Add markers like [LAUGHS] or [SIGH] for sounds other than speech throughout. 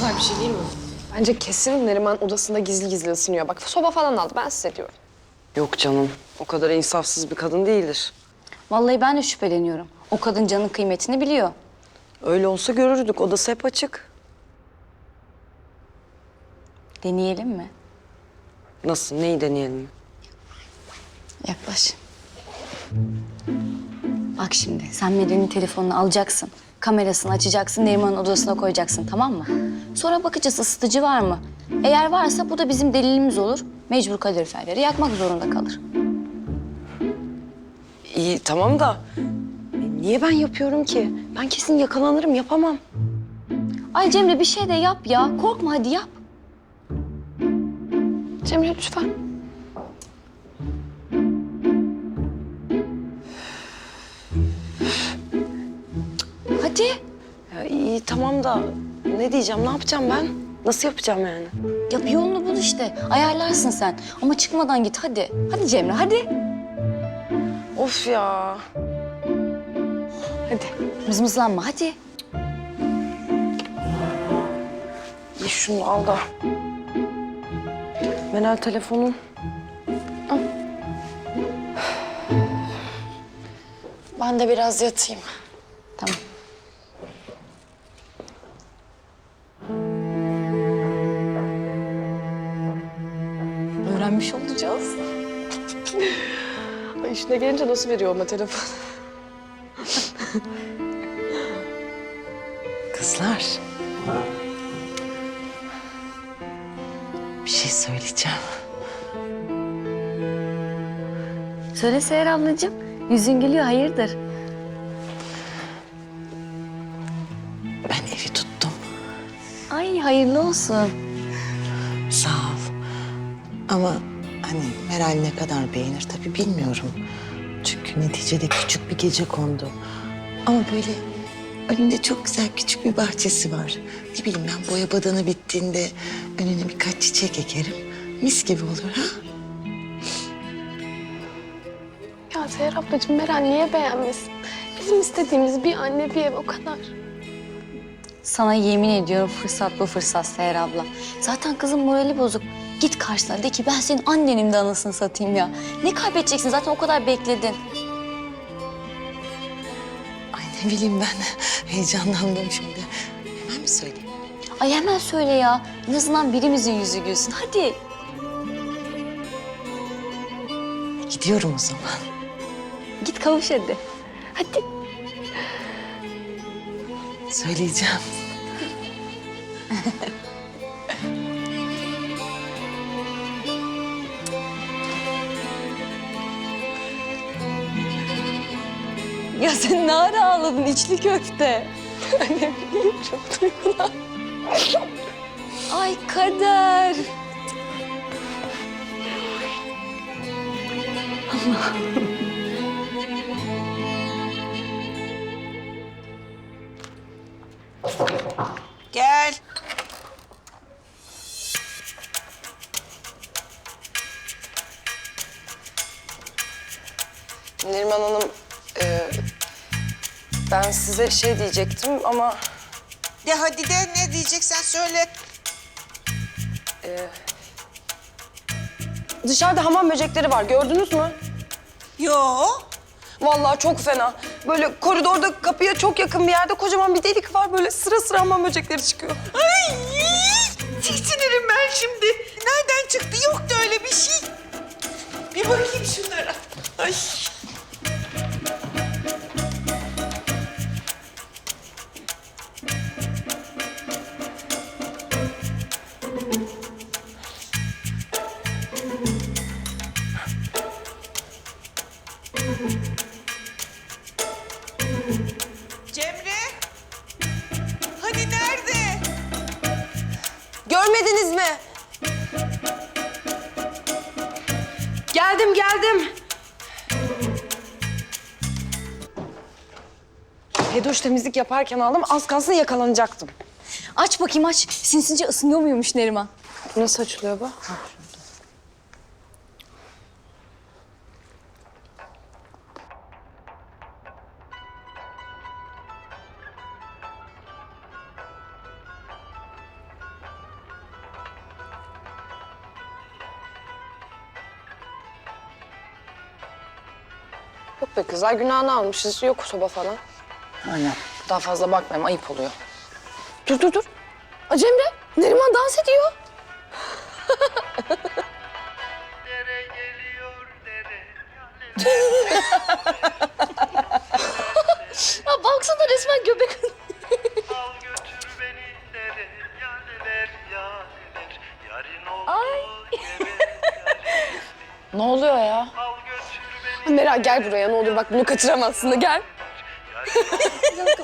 Kızlar bir şey değil mi? Bence kesin Neriman odasında gizli gizli ısınıyor. Bak soba falan aldı ben size diyorum. Yok canım. O kadar insafsız bir kadın değildir. Vallahi ben de şüpheleniyorum. O kadın canın kıymetini biliyor. Öyle olsa görürdük. Odası hep açık. Deneyelim mi? Nasıl? Neyi deneyelim? Yaklaş. Bak şimdi sen Melih'in telefonunu alacaksın. Kamerasını açacaksın, Neriman'ın odasına koyacaksın tamam mı? Sonra bakacağız ısıtıcı var mı? Eğer varsa bu da bizim delilimiz olur. Mecbur kaloriferleri yakmak zorunda kalır. İyi tamam da niye ben yapıyorum ki? Ben kesin yakalanırım yapamam. Ay Cemre bir şey de yap ya. Korkma hadi yap. Cemre lütfen. İyi tamam da ne diyeceğim ne yapacağım ben? Nasıl yapacağım yani? Ya bir yolunu bul işte. Ayarlarsın sen. Ama çıkmadan git hadi. Hadi Cemre hadi. Of ya. Hadi. Mızmızlanma hadi. İyi şunu al da. Menel telefonun. Ben de biraz yatayım. Tamam. Öğrenmiş olacağız. [LAUGHS] Ay işine gelince nasıl veriyor ama telefon? [LAUGHS] Kızlar. Bir şey söyleyeceğim. Söyle Seher ablacığım. Yüzün gülüyor hayırdır? Ben evi tuttum. Ay hayırlı olsun. Sağ ol. Ama hani Meral ne kadar beğenir tabii bilmiyorum. Çünkü neticede küçük bir gece kondu. Ama böyle önünde çok güzel küçük bir bahçesi var. Ne bileyim ben boya badana bittiğinde önüne birkaç çiçek ekerim. Mis gibi olur ha? Ya Seher ablacığım Meral niye beğenmesin? Bizim istediğimiz bir anne bir ev o kadar. Sana yemin ediyorum fırsat bu fırsat Seher abla. Zaten kızın morali bozuk. Git karşısına de ki ben senin annenim de anasını satayım ya. Ne kaybedeceksin zaten o kadar bekledin. Ay ne bileyim ben [LAUGHS] heyecanlandım şimdi. Hemen mi söyleyeyim? Ay hemen söyle ya. En azından birimizin yüzü gülsün. Hadi. Gidiyorum o zaman. Git kavuş hadi. Hadi. Söyleyeceğim. [LAUGHS] Ya sen ne ara ağladın içli köfte? ne bileyim çok duygulandım. Ay kader. Gel. Neriman Hanım ben size şey diyecektim ama De hadi de ne diyeceksen söyle. dışarıda hamam böcekleri var gördünüz mü? Yo. Vallahi çok fena. Böyle koridorda kapıya çok yakın bir yerde kocaman bir delik var. Böyle sıra sıra hamam böcekleri çıkıyor. Ay tiksinirim ben şimdi. Nereden çıktı? Yoktu öyle bir şey. Bir bakayım şunlara. Ay. Görmediniz mi? Geldim geldim. Hedoş temizlik yaparken aldım. Az kalsın yakalanacaktım. Aç bakayım aç. Sinsince ısınıyor muymuş Neriman? Nasıl açılıyor bu? Yok be kızlar günahını almışız. Yok soba falan. Aynen. Daha fazla bakmayayım ayıp oluyor. Dur dur dur. Aa, Cemre, Neriman dans ediyor. Dere geliyor dere Ya baksana resmen göbek. Al götür beni dere Yaleler yaleler Yarın olduğu [LAUGHS] yere Ne oluyor ya? Meral gel buraya ne olur bak bunu kaçıramazsın da gel. Şunun [LAUGHS]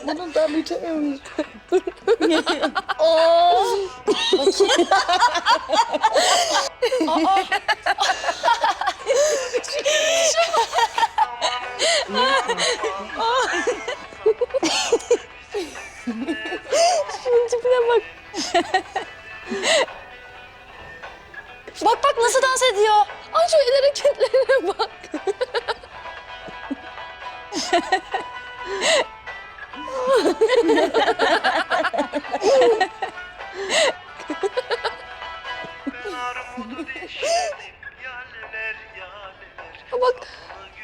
Bak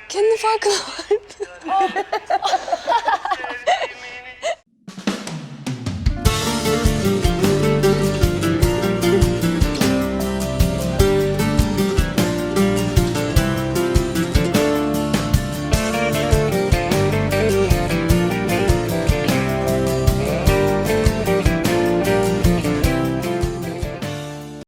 kendi farkına vardı. [LAUGHS]